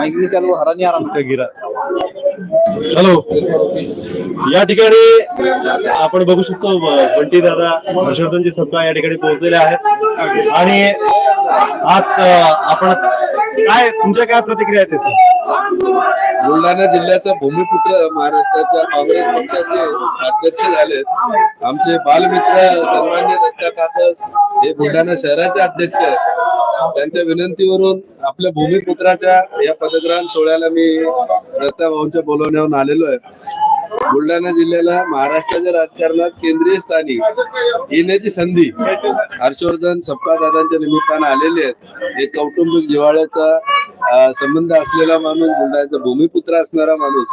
Mike ini kan lu harannya orang hello या ठिकाणी आपण बघू शकतो बंटी दादा हर्षवर्धनजी सत्ता या ठिकाणी पोहोचलेले आहेत. आणि आज आपण काय तुमच्या काय प्रतिक्रिया आहेत सर बुलढाणा जिल्ह्याचा भूमिपुत्र महाराष्ट्राच्या काँग्रेस पक्षाचे अध्यक्ष झाले आमचे बालमित्र सन्मान्य दत्ता काकस हे बुलढाणा शहराचे अध्यक्ष आहेत. त्यांच्या विनंतीवरून आपल्या भूमिपुत्राच्या या पदग्रहण सोहळ्याला मी दत्ता भाऊंच्या बोलवण्यावरून आलेलो आहे. बुलढाणा जिल्ह्याला महाराष्ट्राच्या राजकारणात केंद्रीय स्थानी येण्याची संधी हर्षवर्धन सप्ता दादांच्या निमित्तानं आलेले आहेत एक कौटुंबिक जिव्हाळ्याचा संबंध असलेला माणूस बुलढाण्याचा भूमिपुत्र असणारा माणूस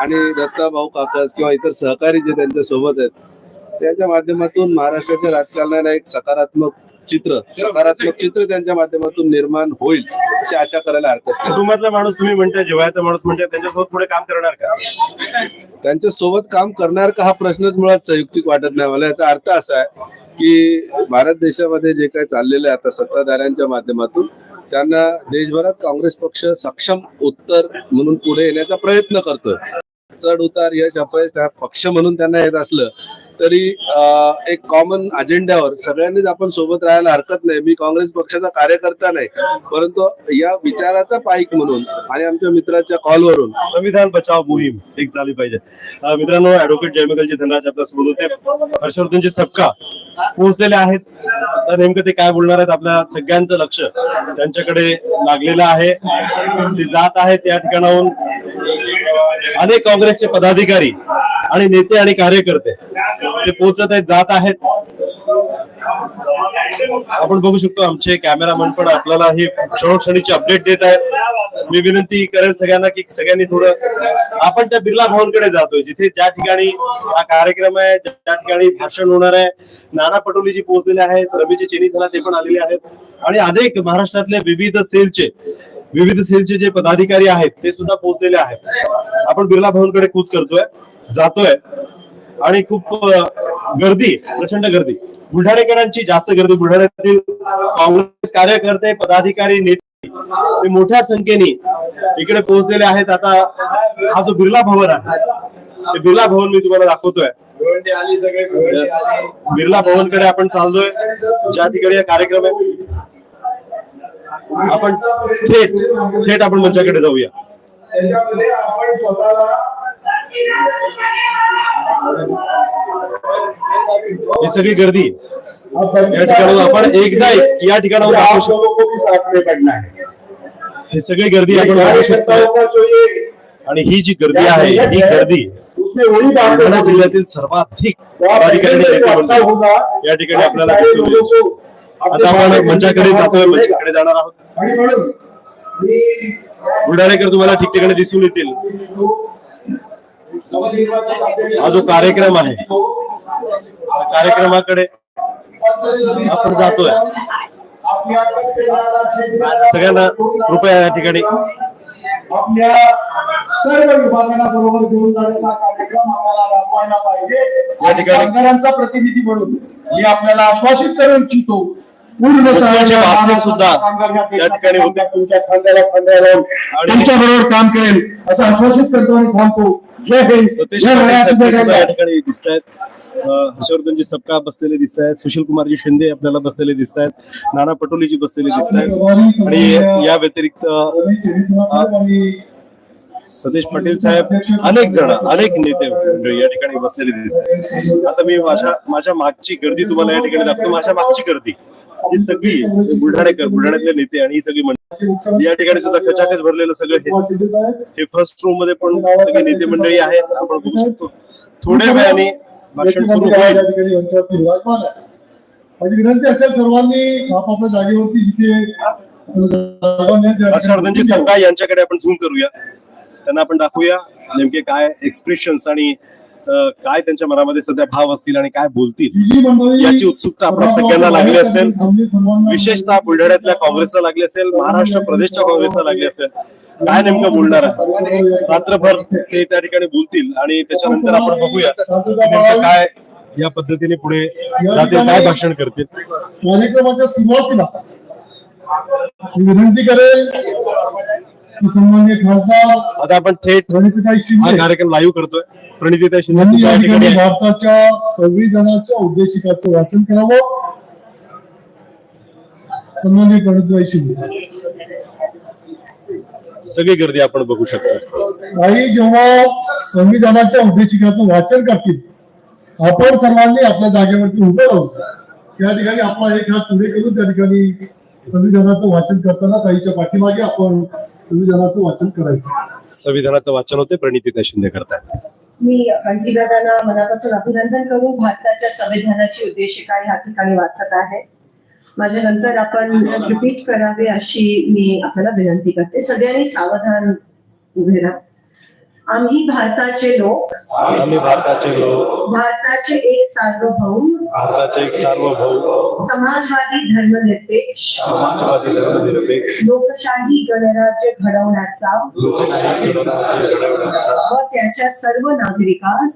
आणि दत्ता भाऊ काकास किंवा इतर सहकारी जे त्यांच्यासोबत आहेत त्याच्या माध्यमातून महाराष्ट्राच्या राजकारणाला एक सकारात्मक चित्र सकारात्मक चित्र त्यांच्या माध्यमातून निर्माण होईल अशी आशा करायला हरकत नाही. कुटुंबातला माणूस तुम्ही म्हणताय जेवायचा माणूस म्हणताय त्यांच्यासोबत पुढे काम करणार का? त्यांच्यासोबत काम करणार का हा प्रश्नच मुळात संयुक्तिक वाटत नाही मला याचा अर्थ असा आहे की भारत देशामध्ये जे काही चाललेलं आहे आता सत्ताधाऱ्यांच्या माध्यमातून त्यांना देशभरात काँग्रेस पक्ष सक्षम उत्तर म्हणून पुढे येण्याचा प्रयत्न करतोय. चढ उतार यश अपयश त्या पक्ष म्हणून त्यांना येत असलं तरी एक कॉमन अजेंड्यावर सगळ्यांनीच आपण सोबत राहायला हरकत नाही. मी काँग्रेस पक्षाचा कार्यकर्ता नाही. परंतु या विचाराचा पाईक म्हणून आणि आमच्या मित्राच्या कॉलवरून संविधान बचाव मोहीम एक झाली पाहिजे. मित्रांनो ऍडव्होकेट जयमगलजी धनराज आपल्यासोबत होते. हर्षवर्धनजी सबका पोहोचलेले आहेत. तर नेमकं ते काय बोलणार आहेत आपल्या सगळ्यांचं लक्ष त्यांच्याकडे लागलेलं आहे. ते जात आहेत त्या ठिकाणाहून. अनेक काँग्रेसचे पदाधिकारी आणि नेते आणि कार्यकर्ते ते पोहोचत आहेत जात आहेत. आपण बघू शकतो आमचे कॅमेरामन पण आपल्याला हे क्षणोक्षणीची अपडेट देत आहेत. मी विनंती करेल सगळ्यांना की सगळ्यांनी थोडं आपण त्या बिर्ला भवनकडे जातोय जिथे ज्या ठिकाणी हा कार्यक्रम आहे ज्या ठिकाणी भाषण होणार आहे. नाना पटोलेजी पोहोचलेले आहेत रवीचे चेनीथला ते पण आलेले आहेत. आणि अनेक महाराष्ट्रातले विविध सेलचे विविध सेलचे जे पदाधिकारी आहेत ते सुद्धा पोहोचलेले आहेत. आपण बिर्ला भवनकडे कूच करतोय जातोय. आणि खूप गर्दी प्रचंड गर्दी. बुलढाणेकरांची जास्त गर्दी. बुलढाण्यातील काँग्रेस कार्यकर्ते पदाधिकारी नेते ते मोठ्या संख्येने इकडे पोहोचलेले आहेत. आता हा जो बिर्ला भवन आहे ते बिर्ला भवन मी तुम्हाला दाखवतोय. बिर्ला भवनकडे आपण चाललोय. ज्या ठिकाणी हा कार्यक्रम आहे आपण थेट थेट आपण मंचाकडे जाऊया. त्याच्यामध्ये आपण स्वतःला ही सगळी गर्दी या ठिकाणी आपण एकदा या ठिकाणाहून दाखवू शकतो. ही सगळी गर्दी आपण बघू शकतो. आणि ही जी गर्दी आहे ही गर्दी बुलढाणा जिल्ह्यातील सर्वाधिक या ठिकाणी आपल्याला आता आपण मंचाकडे जातोय मंचाकडे जाणार आहोत. बुलढाणेकर तुम्हाला ठिकठिकाणी दिसून येतील. हा जो कार्यक्रम आहे. कार्यक्रमाकडे आपण जातोय. सगळ्यांना कृपया या ठिकाणी. आपल्या सर्व विभागांना बरोबर घेऊन जाण्याचा कार्यक्रम आपल्याला राबवायला पाहिजे. या ठिकाणी- कामगारांचा प्रतिनिधी म्हणून मी आपल्याला आश्वासित करू इच्छितो सुद्धा या ठिकाणी होते. तुमच्या खांद्याला खांद्या लावून आणि- तुमच्या बरोबर काम करेल असं आश्वासित करतो आणि थांबतो. जय हिंद. जय या. ठिकाणी दिसत आहेत हर्षवर्धनजी सबका बसलेले दिसत आहेत सुशील कुमारजी शिंदे आपल्याला बसलेले दिसत आहेत नाना पटोलेजी बसलेले दिसत आहेत आणि या व्यतिरिक्त सतीश पाटील साहेब अनेक जण अनेक नेते या ठिकाणी बसलेले दिसत आहेत आता मी माझ्या माझ्या मागची गर्दी तुम्हाला या ठिकाणी दाखवतो. माझ्या मागची गर्दी. ही सगळी बुलढाणेकर बुलढाण्यातले नेते आणि ही सगळी मंडळी. या ठिकाणी सुद्धा खचाखच भरलेलं सगळं हे हे फर्स्ट रूममध्ये पण सगळे नेते मंडळी आहेत. आपण बघू शकतो. थोड्या वेळाने भाषण सुरू होईल. माझी विनंती असेल सर्वांनी आपापल्या जागेवरती जिथे हर्षवर्धनजी सबका यांच्याकडे आपण झूम करूया. त्यांना आपण दाखवूया नेमके काय एक्सप्रेशन्स आणि काय त्यांच्या मनामध्ये सध्या भाव असतील आणि काय बोलतील याची उत्सुकता आपल्या सगळ्यांना लागली असेल. विशेषतः बुलढाण्यातल्या काँग्रेसला लागली असेल महाराष्ट्र प्रदेशच्या काँग्रेसला लागली असेल. काय नेमकं बोलणार आहे? रात्रभर ते त्या ठिकाणी बोलतील आणि त्याच्यानंतर आपण बघूया नेमकं काय या पद्धतीने पुढे जातील काय भाषण करतील. कार्यक्रमाच्या सुरुवातीला विनंती करेन की सन्मान्य खासदार आता आपण थेट हा कार्यक्रम लाईव्ह करतोय. प्रणितीताई शिंदे या ठिकाणी. भारताच्या संविधानाच्या उद्देशिकाचं वाचन करावं. सन्मान्य प्रणितीताई शिंदे. सगळी गर्दी आपण बघू शकतो. काही जेव्हा संविधानाच्या उद्देशिकाचं वाचन करतील आपण सर्वांनी आपल्या जागेवरती उभं राहू त्या ठिकाणी आपला एक हात पुढे करून त्या ठिकाणी संविधानाचं वाचन करताना काहीच्या पाठीमागे आपण संविधानाचं वाचन करायचं. संविधानाचं वाचन होते प्रणितीताई शिंदे करतात मी कंठीदादांना मनापासून अभिनंदन करून भारताच्या संविधानाची उद्देशिका ह्या ठिकाणी वाचत आहे. माझ्या नंतर आपण रिपीट करावे अशी मी आपल्याला विनंती करते. सगळ्यांनी सावधान उभे राहा. आम्ही भारताचे लोक. आम्ही भारताचे लोक. भारताचे एक सार्वभौम. भारताचे एक सार्वभौम. समाजवादी धर्मनिरपेक्ष. समाजवादी धर्मनिरपेक्ष. लोकशाही गणराज्य घडवण्याचा. लोकशाही गणराज्य घडवण्याचा. व त्याच्या सर्व नागरिकास.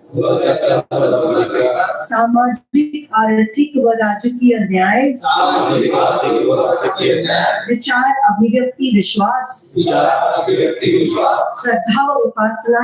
सामाजिक आर्थिक व राजकीय न्याय. सामाजिक, आर्थिक व राजकीय न्याय, विचार अभिव्यक्ती विश्वास. विचार, अभिव्यक्ती, विश्वास, श्रद्धा व उपासना.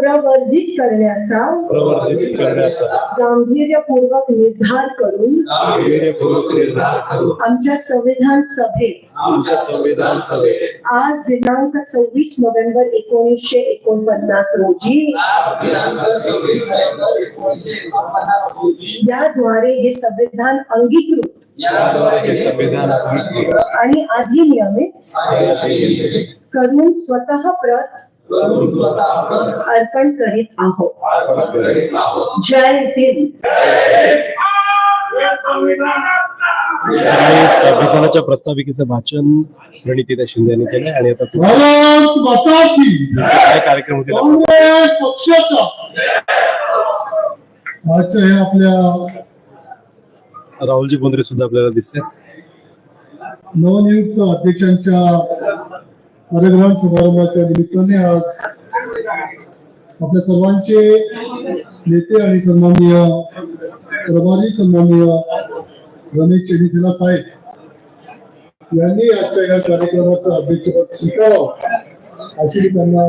प्रवर्धित करण्याचा प्रवर्धित करण्याचा गांभीर्यपूर्वक निर्धार करून धैर्यपूर्वक निर्धार करून आमच्या संविधान सभेत आमच्या संविधान सभेत आज दिनांक सव्वीस नोव्हेंबर एकोणीसशे एकोणपन्नास रोजी याद्वारे हे संविधान अंगीकृत याद्वारे हे संविधान अंगीकृत आणि अधिनियमित करून स्वतः प्रत अर्पण करीत आहोत. जय हिंद. आणि संविधानाच्या प्रस्ताविकेचं वाचन प्रणितीता शिंदे यांनी केलंय आणि आता पुढे भारत माता की काय कार्यक्रम पक्षाचा. आजच्या हे आपल्या राहुलजी बोंद्रे सुद्धा आपल्याला दिसते नवनियुक्त अध्यक्षांच्या कार्यक्रम समारंभाच्या निमित्ताने आज आपल्या सर्वांचे नेते आणि सन्माननीय प्रभारी सन्माननीय रमेश चेनिथिला साहेब यांनी आजच्या या कार्यक्रमाचं अध्यक्षपद स्वीकारावं अशी त्यांना